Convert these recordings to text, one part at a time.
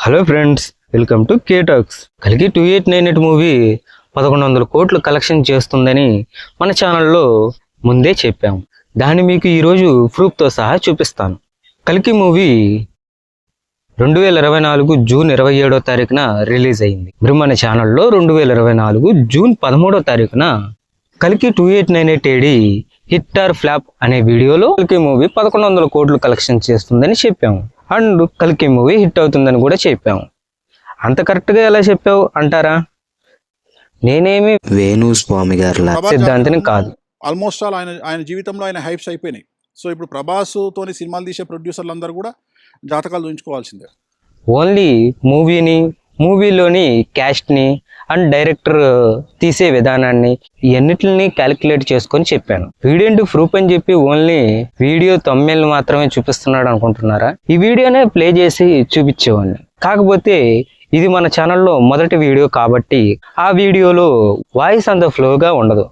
Hello friends welcome to కేటాక్స్ కలిగి two eight nine eight movie పదకొండు వందల కోట్లు కలెక్షన్ చేస్తుందని మన ఛానల్లో ముందే చెప్పాము దాన్ని మీకు ఈరోజు ప్రూఫ్తో సహా చూపిస్తాను. కలికి మూవీ రెండు వేల ఇరవై నాలుగు జూన్ ఇరవై ఏడో తారీఖున రిలీజ్ అయింది. మరి మన ఛానల్లో రెండు వేల ఇరవై నాలుగు జూన్ పదమూడో తారీఖున కలికి two eight nine eight AD hit or flop అనే వీడియోలో కలికి మూవీ పదకొండు వందల కోట్లు కలెక్షన్ చేస్తుందని చెప్పాము అండ్ కలికి మూవీ హిట్ అవుతుందని కూడా చెప్పాము. అంత కరెక్ట్గా ఎలా చెప్పావు? అంటారా? నేనేమి వేణు స్వామి ప్రభాస్ సిద్ధాంతిని కాదు. ఆల్మోస్ట్ ఆల్ ఆయన ఆయన జీవితంలో ఆయన హైప్స్ అయిపోయినాయి. సో ఇప్పుడు ప్రభాస్ తోని సినిమాలు తీసే ప్రొడ్యూసర్లు అందరూ కూడా జాతకాలు చూయించుకోవాల్సిందే ఓన్లీ మూవీని మూవీలోని క్యాస్ట్ని అండ్ డైరెక్టర్ తీసే విధానాన్ని ఇవన్నిటిని క్యాలిక్యులేట్ చేసుకొని చెప్పాను. వీడియో ప్రూఫ్ అని చెప్పి ఓన్లీ వీడియో తొమ్మిది మాత్రమే చూపిస్తున్నాడు అనుకుంటున్నారా? ఈ వీడియోనే ప్లే చేసి చూపించేవాడిని. కాకపోతే ఇది మన ఛానల్లో మొదటి వీడియో కాబట్టి ఆ వీడియోలో వాయిస్ అంత ఫ్లోగా ఉండదు.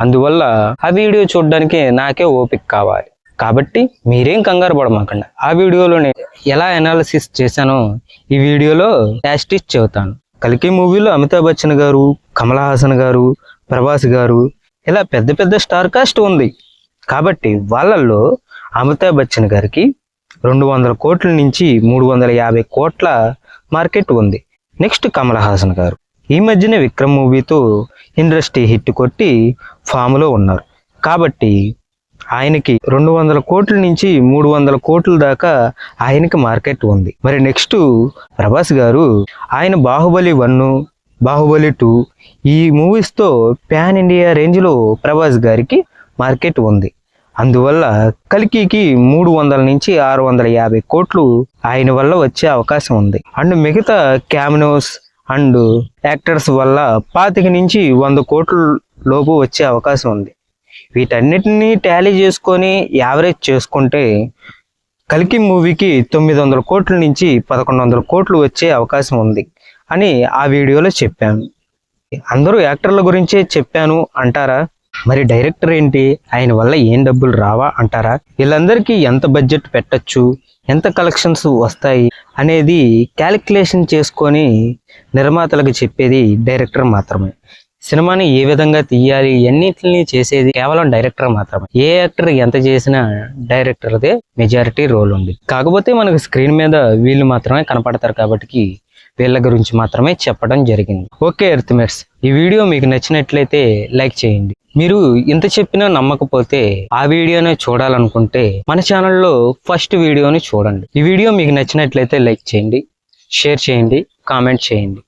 అందువల్ల ఆ వీడియో చూడడానికి నాకే ఓపిక కావాలి. కాబట్టి మీరేం కంగారు పడమాకండి. ఆ వీడియోలోనే ఎలా అనాలిసిస్ చేశానో ఈ వీడియోలో యాస్టిచ్ చెబుతాను. కలికి మూవీలో అమితాబ్ బచ్చన్ గారు కమల్ హాసన్ గారు ప్రభాస్ గారు ఇలా పెద్ద పెద్ద స్టార్ కాస్ట్ ఉంది. కాబట్టి వాళ్ళల్లో అమితాబ్ బచ్చన్ గారికి రెండు వందల కోట్ల నుంచి మూడు వందల యాభై కోట్ల మార్కెట్ ఉంది. నెక్స్ట్ కమల్ హాసన్ గారు. ఈ మధ్యనే విక్రమ్ మూవీతో ఇండస్ట్రీ హిట్ కొట్టి ఫామ్లో ఉన్నారు. కాబట్టి ఆయనకి రెండు వందల కోట్ల నుంచి మూడు వందల కోట్ల దాకా ఆయనకి మార్కెట్ ఉంది. మరి నెక్స్ట్ ప్రభాస్ గారు ఆయన బాహుబలి వన్ బాహుబలి టూ ఈ మూవీస్తో ప్యాన్ ఇండియా రేంజ్లో ప్రభాస్ గారికి మార్కెట్ ఉంది. అందువల్ల కలికికి మూడు వందల నుంచి ఆరు వందల యాభై కోట్లు ఆయన వల్ల వచ్చే అవకాశం ఉంది. అండ్ మిగతా క్యామినోస్ అండ్ యాక్టర్స్ వల్ల పాతిక నుంచి వంద కోట్ల లోపు వచ్చే అవకాశం ఉంది. వీటన్నిటిని టాలీ చేసుకొని యావరేజ్ చేసుకుంటే కలికి మూవీకి తొమ్మిది వందల కోట్ల నుంచి పదకొండు వందల కోట్లు వచ్చే అవకాశం ఉంది అని ఆ వీడియోలో చెప్పాను. అందరూ యాక్టర్ల గురించే చెప్పాను అంటారా? మరి డైరెక్టర్ ఏంటి? ఆయన వల్ల ఏం డబ్బులు రావా అంటారా? వీళ్ళందరికీ ఎంత బడ్జెట్ పెట్టచ్చు? ఎంత కలెక్షన్స్ వస్తాయి? అనేది క్యాలిక్యులేషన్ చేసుకొని నిర్మాతలకు చెప్పేది డైరెక్టర్ మాత్రమే. సినిమాని ఏ విధంగా తీయాలి అన్నిటిని చేసేది కేవలం డైరెక్టర్ మాత్రమే. ఏ యాక్టర్ ఎంత చేసినా డైరెక్టర్దే మెజారిటీ రోల్ ఉంది. కాకపోతే మనకు స్క్రీన్ మీద వీళ్ళు మాత్రమే కనపడతారు కాబట్టి వీళ్ళ గురించి మాత్రమే చెప్పడం జరిగింది. ఓకే ఎర్త్మేట్స్ ఈ వీడియో మీకు నచ్చినట్లయితే లైక్ చేయండి. మీరు ఇంత చెప్పినా నమ్మకపోతే ఆ వీడియోనే చూడాలనుకుంటే మన ఛానల్లో ఫస్ట్ వీడియోని చూడండి. ఈ వీడియో మీకు నచ్చినట్లయితే లైక్ చేయండి షేర్ చేయండి కామెంట్ చేయండి.